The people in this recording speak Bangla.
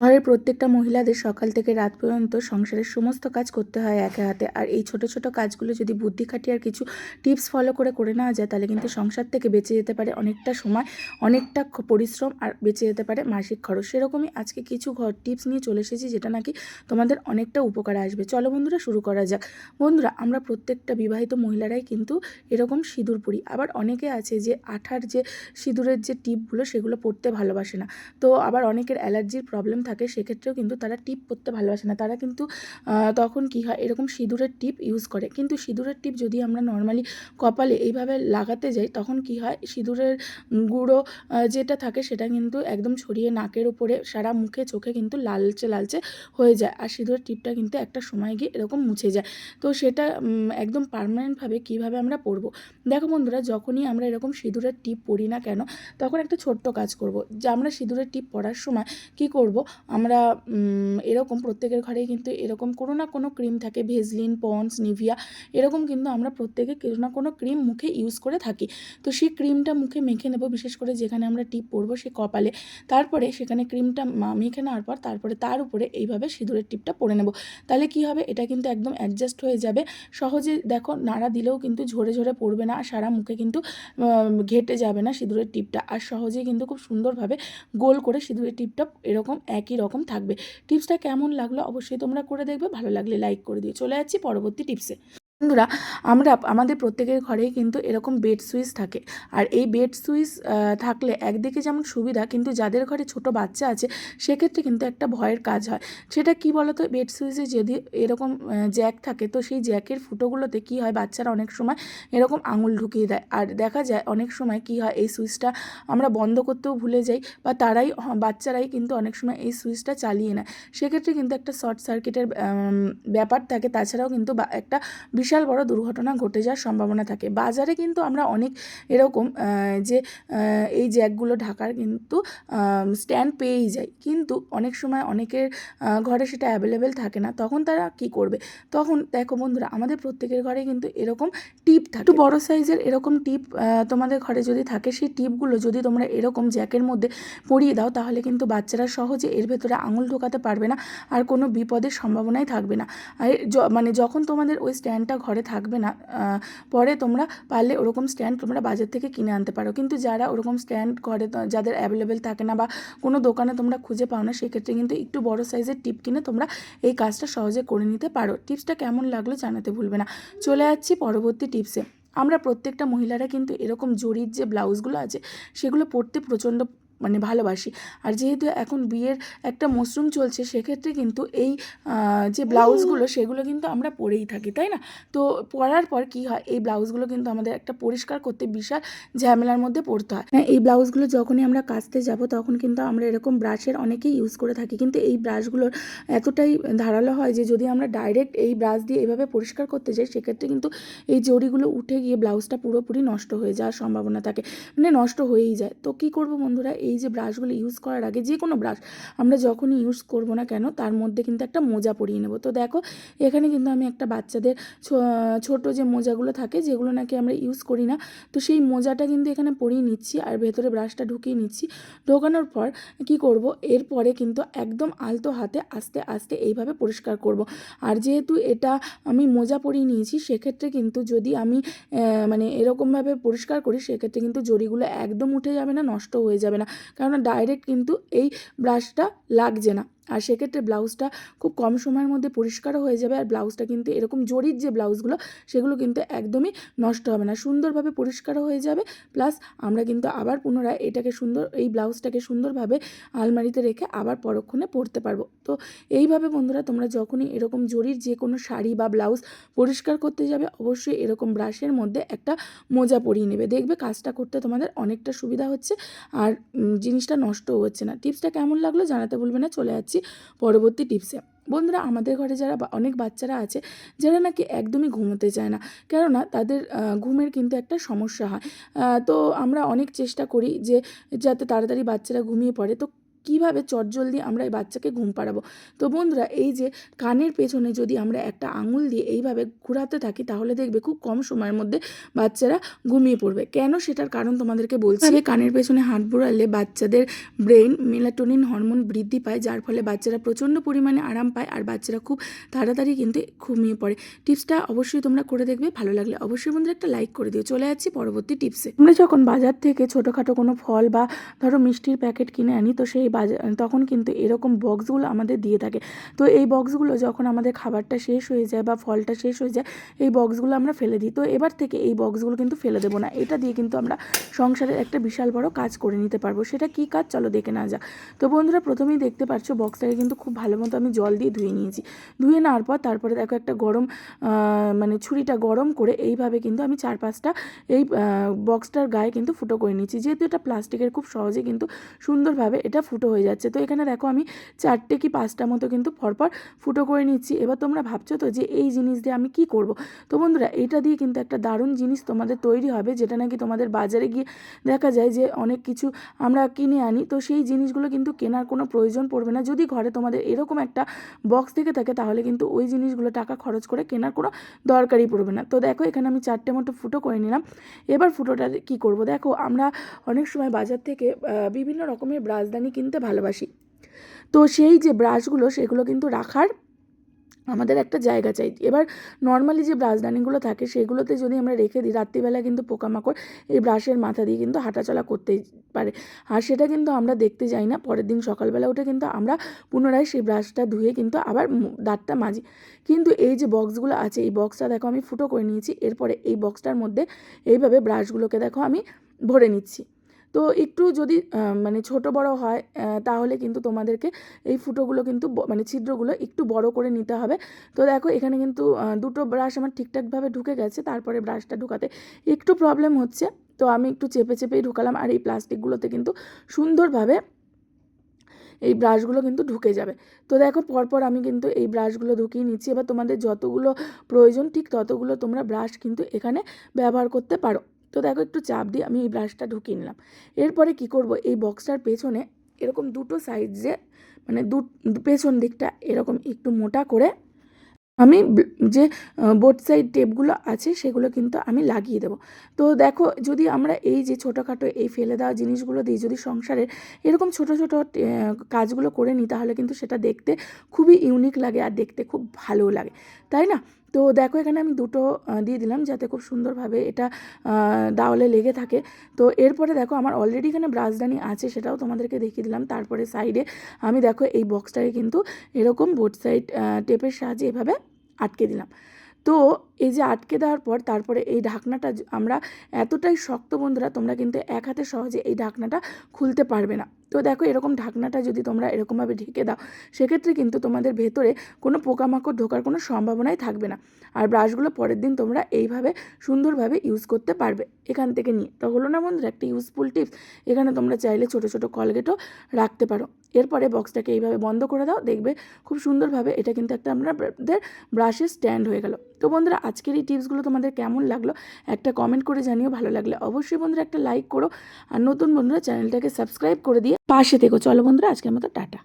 ঘরের প্রত্যেকটা মহিলাদের সকাল থেকে রাত পর্যন্ত সংসারের সমস্ত কাজ করতে হয় একা হাতে। আর এই ছোট ছোট কাজগুলো যদি বুদ্ধি খাটিয়ে আর কিছু টিপস ফলো করে করে নেওয়া যায়, তাহলে কিন্তু সংসার থেকে বেঁচে যেতে পারে অনেকটা সময়, অনেকটা পরিশ্রম আর বেঁচে যেতে পারে মাসিক খরচ। সেরকমই আজকে কিছু ঘর টিপস নিয়ে চলে এসেছি, যেটা নাকি তোমাদের অনেকটা উপকারে আসবে। চলো বন্ধুরা, শুরু করা যাক। বন্ধুরা, আমরা প্রত্যেকটা বিবাহিত মহিলারাই কিন্তু এরকম সিঁদুর পরি। আবার অনেকে আছে যে আঠার যে সিঁদুরের যে টিপগুলো সেগুলো পড়তে ভালোবাসে না। তো আবার অনেকের অ্যালার্জির প্রবলেম থাকে, সেক্ষেত্রেও কিন্তু তারা টিপ পরতে ভালোবাসে না। তারা কিন্তু তখন কি হয়, এরকম সিঁদুরের টিপ ইউজ করে। কিন্তু সিঁদুরের টিপ যদি আমরা নর্মালি কপালে এইভাবে লাগাতে যাই, তখন কি হয়, সিঁদুরের গুঁড়ো যেটা থাকে, সেটা কিন্তু একদম ছড়িয়ে নাকের উপরে, সারা মুখে, চোখে কিন্তু লালচে লালচে হয়ে যায়। আর সিঁদুরের টিপটা কিন্তু একটা সময় গিয়ে এরকম মুছে যায়। তো সেটা একদম পার্মানেন্টভাবে কীভাবে আমরা পরবো? দেখো বন্ধুরা, যখনই আমরা এরকম সিঁদুরের টিপ পরি না কেন, তখন একটা ছোট্ট কাজ করব। যে আমরা সিঁদুরের টিপ পরার সময় কি করব? আমরা এরকম প্রত্যেকের ঘরেই কিন্তু এরকম কোনো না কোনো ক্রিম থাকে ভেজলিন পন্স নিভিয়া এরকম কিন্তু আমরা প্রত্যেকে কোনো না কোনো ক্রিম মুখে ইউজ করে থাকি। তো সেই ক্রিমটা মুখে মেখে নেব, বিশেষ করে যেখানে আমরা টিপ পরবো সে কপালে। তারপরে সেখানে ক্রিমটা মেখে নেওয়ার পর তারপরে তার উপরে এইভাবে সিঁদুরের টিপটা পরে নেব। তাহলে কি হবে? এটা কিন্তু একদম অ্যাডজাস্ট হয়ে যাবে। সহজে দেখো, নাড়া দিলেও কিন্তু ঝরে ঝরে পড়বে না আর সারা মুখে কিন্তু ঘেটে যাবে না সিঁদুরের টিপটা। আর সহজেই কিন্তু খুব সুন্দরভাবে গোল করে সিঁদুরের টিপটা এরকম একই রকম থাকবে? টিপসটা কেমন লাগল? অবশ্যই তোমরা করে দেখবে। ভালো লাগলে লাইক করে দিও। চলে যাচ্ছি পরবর্তী টিপসে বন্ধুরা, আমরা আমাদের প্রত্যেকের ঘরেই কিন্তু এরকম বেড সুইচ থাকে। আর এই বেড সুইচ থাকলে একদিকে যেমন সুবিধা, কিন্তু যাদের ঘরে ছোট বাচ্চা আছে, সেক্ষেত্রে কিন্তু একটা ভয়ের কাজ হয়। সেটা কি বলতো? বেড সুইচে যদি এরকম জ্যাক থাকে, তো সেই জ্যাকের ফুটোগুলোতে কি হয়? বাচ্চারা অনেক সময় এরকম আঙুল ঢুকিয়ে দেয়। আর দেখা যায় অনেক সময় কি হয়? এই সুইচটা আমরা বন্ধ করতেও ভুলে যাই বা তারাই হ- বাচ্চারাই কিন্তু অনেক সময় এই সুইচটা চালিয়ে নেয়। সেক্ষেত্রে কিন্তু একটা শর্ট সার্কিটের ব্যাপার থাকে। তাছাড়াও কিন্তু একটা বিশাল বড় দুর্ঘটনা ঘটে যাওয়ার সম্ভাবনা থাকে। বাজারে কিন্তু আমরা অনেক এরকম যে এই জ্যাকগুলো ঢাকার কিন্তু স্ট্যান্ড পেয়েই যাই। কিন্তু অনেক সময় অনেকের ঘরে সেটা অ্যাভেলেবেল থাকে না। তখন তারা কি করবে? তখন দেখো বন্ধুরা, আমাদের প্রত্যেকের ঘরে কিন্তু এরকম টিপ থাকে। একটু বড় সাইজের এরকম টিপ তোমাদের ঘরে যদি থাকে, সেই টিপগুলো যদি তোমরা এরকম জ্যাকের মধ্যে পরিয়ে দাও, তাহলে কিন্তু বাচ্চারা সহজে এর ভেতরে আঙুল ঢোকাতে পারবে না, আর কোনো বিপদের সম্ভাবনাই থাকবে না। আর মানে যখন তোমাদের ওই স্ট্যান্ডটা ঘরে থাকবে না পরে তোমরা পারলে ওরকম স্ট্যান্ড তোমরা বাজার থেকে কিনে আনতে পারো। কিন্তু যারা ওরকম স্ট্যান্ড ঘরে যাদের অ্যাভেলেবেল থাকে না বা কোনো দোকানে তোমরা খুঁজে পাও না, সেক্ষেত্রে কিন্তু একটু বড় সাইজের টিপ কিনে তোমরা এই কাজটা সহজে করে নিতে পারো। টিপসটা কেমন লাগল জানাতে ভুলবে না। চলে যাচ্ছি পরবর্তী টিপসে আমরা প্রত্যেকটা মহিলারা কিন্তু এরকম জরির যে ব্লাউজগুলো আছে, সেগুলো পরতে প্রচণ্ড মানে ভালোবাসি। আর যেহেতু এখন বিয়ের একটা মশরুম চলছে সেক্ষেত্রে কিন্তু এই যে ব্লাউজগুলো সেগুলো কিন্তু আমরা পরেই থাকি তাই না? তো পরার পর কি হয়? এই ব্লাউজগুলো কিন্তু আমাদের একটা পরিষ্কার করতে বিশাল ঝামেলার মধ্যে পড়তে হয়। হ্যাঁ এই ব্লাউজগুলো যখনই আমরা কাচতে যাব তখন কিন্তু আমরা এরকম ব্রাশের অনেকেই ইউজ করে থাকি। কিন্তু এই ব্রাশগুলোর এতটাই ধারালো হয় যে যদি আমরা ডাইরেক্ট এই ব্রাশ দিয়ে এভাবে পরিষ্কার করতে যাই সেক্ষেত্রে কিন্তু এই জরিগুলো উঠে গিয়ে ব্লাউজটা পুরোপুরি নষ্ট হয়ে যাওয়ার সম্ভাবনা থাকে। মানে নষ্ট হয়েই যায়। তো কী করব বন্ধুরা? এই যে ব্রাশগুলো ইউজ করার আগে যে কোনো ব্রাশ আমরা যখনই ইউজ করব না কেন, তার মধ্যে কিন্তু একটা মোজা পরিয়ে নেব। তো দেখো, এখানে কিন্তু আমি একটা বাচ্চাদের ছোট যে মোজাগুলো থাকে, যেগুলো নাকি আমরা ইউজ করি না, তো সেই মোজাটা কিন্তু এখানে পরিয়ে নিচ্ছি আর ভেতরে ব্রাশটা ঢুকিয়ে নিচ্ছি। ঢোকানোর পর কি করব, এরপরে কিন্তু একদম আলতো হাতে আস্তে আস্তে এইভাবে পরিষ্কার করব। আর যেহেতু এটা আমি মোজা পরিয়ে নিয়েছি, সেক্ষেত্রে কিন্তু যদি আমি মানে এরকমভাবে পরিষ্কার করি, সেক্ষেত্রে কিন্তু জরিগুলো একদম উঠে যাবে না, নষ্ট হয়ে যাবে না। কারণ ডাইরেক্ট কিন্তু এই ব্রাশটা লাগছে না। আর সেক্ষেত্রে ব্লাউজটা খুব কম সময়ের মধ্যে পরিষ্কারও হয়ে যাবে আর ব্লাউজটা কিন্তু এরকম জরির যে ব্লাউজগুলো, সেগুলো কিন্তু একদমই নষ্ট হবে না। সুন্দরভাবে পরিষ্কারও হয়ে যাবে, প্লাস আমরা কিন্তু আবার পুনরায় এটাকে সুন্দর, এই ব্লাউজটাকে সুন্দরভাবে আলমারিতে রেখে আবার পরক্ষণে পরতে পারব। তো এইভাবে বন্ধুরা তোমরা যখনই এরকম জরির যে কোনো শাড়ি বা ব্লাউজ পরিষ্কার করতে যাবে, অবশ্যই এরকম ব্রাশের মধ্যে একটা মোজা পরিয়ে নেবে। দেখবে কাজটা করতে তোমাদের অনেকটা সুবিধা হচ্ছে আর জিনিসটা নষ্টও হচ্ছে না। টিপসটা কেমন লাগল জানাতে ভুলবে না, চলে যাচ্ছি পরবর্তী টিপসে। বন্ধুরা, আমাদের ঘরে যারা অনেক বাচ্চারা আছে, যারা নাকি একদমই ঘুমোতে চায় না, কেননা তাদের ঘুমের কিন্তু একটা সমস্যা হয়। তো আমরা অনেক চেষ্টা করি যে, যাতে তাড়াতাড়ি বাচ্চারা ঘুমিয়ে পড়ে। তো কীভাবে চটজলদি আমরা এই বাচ্চাকে ঘুম পাড়াবো? তো বন্ধুরা এই যে কানের পেছনে যদি আমরা একটা আঙুল দিয়ে এইভাবে ঘোরাতে থাকি তাহলে দেখবে খুব কম সময়ের মধ্যে বাচ্চারা ঘুমিয়ে পড়বে। কেন সেটার কারণ তোমাদেরকে বলছি যে কানের পেছনে হাত বুড়ালে বাচ্চাদের ব্রেন মেলাটোনিন হরমোন বৃদ্ধি পায় যার ফলে বাচ্চারা প্রচণ্ড পরিমাণে আরাম পায় আর বাচ্চারা খুব তাড়াতাড়ি কিন্তু ঘুমিয়ে পড়ে। টিপসটা অবশ্যই তোমরা করে দেখবে ভালো লাগলে অবশ্যই বন্ধুরা একটা লাইক করে দিও। চলে যাচ্ছি পরবর্তী টিপসে। আমরা যখন বাজার থেকে ছোটোখাটো কোনো ফল বা ধরো মিষ্টির প্যাকেট কিনে আনি তো সেই বাজার তখন কিন্তু এরকম বক্সগুলো আমাদের দিয়ে থাকে। তো এই বক্সগুলো যখন আমাদের খাবারটা শেষ হয়ে যায় বা ফলটা শেষ হয়ে যায়, এই বক্সগুলো আমরা ফেলে দিই। তো এবার থেকে এই বক্সগুলো কিন্তু ফেলে দেবো না। এটা দিয়ে কিন্তু আমরা সংসারের একটা বিশাল বড় কাজ করে নিতে পারব। সেটা কি কাজ? চলো দেখে না যাক। তো বন্ধুরা, প্রথমেই দেখতে পাচ্ছ বক্সটাকে কিন্তু খুব ভালো মতো আমি জল দিয়ে ধুয়ে নিয়েছি। ধুয়ে নেওয়ার পর তারপরে দেখো একটা গরম মানে ছুরিটা গরম করে এইভাবে কিন্তু আমি চার পাঁচটা এই বক্সটার গায়ে কিন্তু ফুটো করে নিয়েছি। যেহেতু এটা প্লাস্টিকের খুব সহজে কিন্তু সুন্দরভাবে এটা ফুটো হয়ে যাচ্ছে। তো এখানে দেখো আমি চারটে কি পাঁচটা মতো কিন্তু পরপর ফুটো করে নিচ্ছি। এবার তোমরা ভাবছ তো যে এই জিনিস দিয়ে আমি কি করব? তো বন্ধুরা, এটা দিয়ে কিন্তু একটা দারুণ জিনিস তোমাদের তৈরি হবে, যেটা নাকি তোমাদের বাজারে গিয়ে দেখা যায় যে অনেক কিছু আমরা কিনে আনি। তো সেই জিনিসগুলো কিন্তু কেনার কোনো প্রয়োজন পড়বে না। যদি ঘরে তোমাদের এরকম একটা বক্স থেকে থাকে, তাহলে কিন্তু ওই জিনিসগুলো টাকা খরচ করে কেনার কোনো দরকারই পড়বে না। তো দেখো এখানে আমি চারটে মতো ফুটো করে নিলাম। এবার ফুটোটা কি করব? দেখো, আমরা অনেক সময় বাজার থেকে বিভিন্ন রকমের ব্রাশদানি কিনতে ভালোবাসি। তো সেই যে ব্রাশগুলো সেগুলো কিন্তু রাখার আমাদের একটা জায়গা চাই। এবার নর্মালি যে ব্রাশ ব্রাশদানিগুলো থাকে, সেগুলোতে যদি আমরা রেখে দিই, রাত্রিবেলা কিন্তু পোকামাকড় এই ব্রাশের মাথা দিয়ে কিন্তু হাঁটাচলা করতেই পারে। আর সেটা কিন্তু আমরা দেখতে যাই না, পরের দিন সকালবেলা উঠে কিন্তু আমরা পুনরায় সেই ব্রাশটা ধুয়ে কিন্তু আবার দাঁতটা মাজি। কিন্তু এই যে বক্সগুলো আছে, এই বক্সটা দেখো আমি ফুটো করে নিয়েছি, এরপরে এই বক্সটার মধ্যে এইভাবে ব্রাশগুলোকে দেখো আমি ভরে নিচ্ছি। তো একটু যদি মানে ছোট বড় হয় তাহলে কিন্তু তোমাদেরকে এই ফুটোগুলো কিন্তু মানে ছিদ্রগুলো একটু বড় করে নিতে হবে। তো দেখো এখানে কিন্তু দুটো ব্রাশ আমার ঠিকঠাকভাবে ঢুকে গেছে, তারপরে ব্রাশটা ঢুকাতে একটু প্রবলেম হচ্ছে। তো আমি একটু চেপে চেপেই ঢুকালাম আর এই প্লাস্টিকগুলোতে কিন্তু সুন্দরভাবে এই ব্রাশগুলো কিন্তু ঢুকে যাবে। তো দেখো পরপর আমি কিন্তু এই ব্রাশগুলো ঢুকিয়ে নিচ্ছি। এবার তোমাদের যতগুলো প্রয়োজন ঠিক ততগুলো তোমরা ব্রাশ কিন্তু এখানে ব্যবহার করতে পারো। তো দেখো একটু চাপ দিয়ে আমি এই ব্রাশটা ঢুকিয়ে নিলাম। এরপরে কি করব? এই বক্সটার পেছনে এরকম দুটো সাইডে মানে দু, পেছন দিকটা এরকম একটু মোটা করে আমি যে বোট সাইড টেপগুলো আছে সেগুলো কিন্তু আমি লাগিয়ে দেবো। তো দেখো যদি আমরা এই যে ছোটোখাটো এই ফেলে দেওয়া জিনিসগুলো দিই যদি সংসারের এরকম ছোট ছোট কাজগুলো করে নিই তাহলে কিন্তু সেটা দেখতে খুবই ইউনিক লাগে আর দেখতে খুব ভালো লাগে। তাই না? তো দেখো এখানে আমি দুটো দিয়ে দিলাম যাতে খুব সুন্দরভাবে এটা দেওয়ালে লেগে থাকে। তো এরপরে দেখো আমার অলরেডি এখানে ব্রাশদানি আছে সেটাও তোমাদেরকে দেখিয়ে দিলাম। তারপরে সাইডে আমি দেখো এই বক্সটাকে কিন্তু এরকম বোট সাইড টেপের সাহায্যে এভাবে আটকে দিলাম। তো এই যে আটকে দেওয়ার পর তারপরে এই ঢাকনাটা আমরা এতটাই শক্ত বন্ধুরা, তোমরা কিন্তু এক হাতে সহজে এই ঢাকনাটা খুলতে পারবে না। তো দেখো এরকম ঢাকনাটা যদি তোমরা এরকমভাবে ঢেকে দাও, সেক্ষেত্রে কিন্তু তোমাদের ভেতরে কোনো পোকামাকড় ঢোকার কোনো সম্ভাবনাই থাকবে না। আর ব্রাশগুলো পরের দিন তোমরা এইভাবে সুন্দরভাবে ইউজ করতে পারবে এখান থেকে নিয়ে। তো হলো না বন্ধুরা, একটা ইউজফুল টিপস এখানে তোমরা চাইলে ছোটো ছোটো কলগেটও রাখতে পারো। এরপরে বক্সটাকে এইভাবে বন্ধ করে দাও, দেখবে খুব সুন্দরভাবে এটা কিন্তু একটা আমাদের ব্রাশের স্ট্যান্ড হয়ে গেল। তো বন্ধুরা, আজকের এই টিপসগুলো তোমাদের কেমন লাগল? একটা কমেন্ট করে জানিও, ভালো লাগলে অবশ্যই বন্ধুরা একটা লাইক করো। আর নতুন বন্ধুরা চ্যানেলটাকে সাবস্ক্রাইব করে দিয়ে পাশে থেকো। চলো বন্ধুরা আজকের মতো টাটা।